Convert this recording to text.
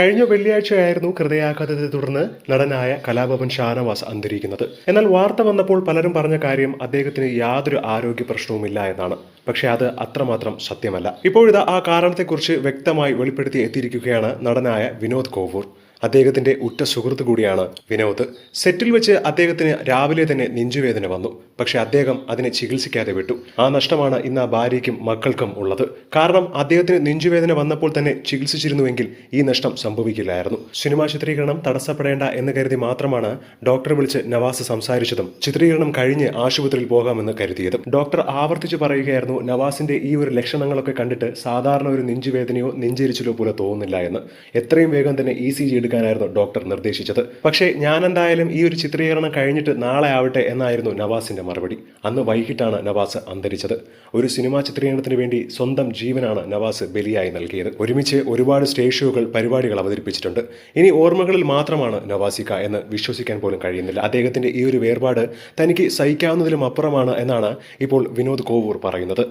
കഴിഞ്ഞ വെള്ളിയാഴ്ചയായിരുന്നു ഹൃദയാഘാതത്തെ തുടർന്ന് നടനായ കലാഭവൻ ഷാനവാസ് അന്തരിക്കുന്നത്. എന്നാൽ വാർത്ത വന്നപ്പോൾ പലരും പറഞ്ഞ കാര്യം അദ്ദേഹത്തിന് യാതൊരു ആരോഗ്യ പ്രശ്നവുമില്ല എന്നാണ്. പക്ഷെ അത് അത്രമാത്രം സത്യമല്ല. ഇപ്പോഴിതാ ആ കാരണത്തെക്കുറിച്ച് വ്യക്തമായി വെളിപ്പെടുത്തി എത്തിയിരിക്കുകയാണ് നടനായ വിനോദ് കോവൂർ. അദ്ദേഹത്തിന്റെ ഉറ്റ സുഹൃത്ത് കൂടിയാണ് വിനോദ്. സെറ്റിൽ വെച്ച് അദ്ദേഹത്തിന് രാവിലെ തന്നെ നെഞ്ചുവേദന വന്നു. പക്ഷെ അദ്ദേഹം അതിനെ ചികിത്സിക്കാതെ വിട്ടു. ആ നഷ്ടമാണ് ഇന്ന് ആ ഭാര്യയ്ക്കും മക്കൾക്കും ഉള്ളത്. കാരണം അദ്ദേഹത്തിന് നെഞ്ചുവേദന വന്നപ്പോൾ തന്നെ ചികിത്സിച്ചിരുന്നുവെങ്കിൽ ഈ നഷ്ടം സംഭവിക്കില്ലായിരുന്നു. സിനിമാ ചിത്രീകരണം തടസ്സപ്പെടേണ്ട എന്ന് കരുതി മാത്രമാണ് ഡോക്ടറെ വിളിച്ച് നവാസ് സംസാരിച്ചതും ചിത്രീകരണം കഴിഞ്ഞ് ആശുപത്രിയിൽ പോകാമെന്ന് കരുതിയതും. ഡോക്ടർ ആവർത്തിച്ച് പറയുകയായിരുന്നു നവാസിന്റെ ഈ ഒരു ലക്ഷണങ്ങളൊക്കെ കണ്ടിട്ട് സാധാരണ ഒരു നെഞ്ചുവേദനയോ നെഞ്ചരിച്ചിലോ പോലെ തോന്നുന്നില്ല എന്ന്. എത്രയും വേഗം തന്നെ ഇ സി ജി എടുക്കാനായിരുന്നു ഡോക്ടർ നിർദ്ദേശിച്ചത്. പക്ഷേ ഞാൻ എന്തായാലും ഈ ഒരു ചിത്രീകരണം കഴിഞ്ഞിട്ട് നാളെ ആവട്ടെ എന്നായിരുന്നു നവാസിന്റെ മറുപടി. അന്ന് വൈകിട്ടാണ് നവാസ് അന്തരിച്ചത്. ഒരു സിനിമാ ചിത്രീകരണത്തിന് വേണ്ടി സ്വന്തം ജീവനാണ് നവാസ് ബലിയായി നൽകിയത്. ഒരുമിച്ച് ഒരുപാട് സ്റ്റേജ് ഷോകൾ പരിപാടികൾ അവതരിപ്പിച്ചിട്ടുണ്ട്. ഇനി ഓർമ്മകളിൽ മാത്രമാണ് നവാസിക്ക എന്ന് വിശ്വസിക്കാൻ പോലും കഴിയുന്നില്ല. അദ്ദേഹത്തിന്റെ ഈ ഒരു വേർപാട് തനിക്ക് സഹിക്കാവുന്നതിലും അപ്പുറമാണ് എന്നാണ് ഇപ്പോൾ വിനോദ് കോവൂർ പറയുന്നത്.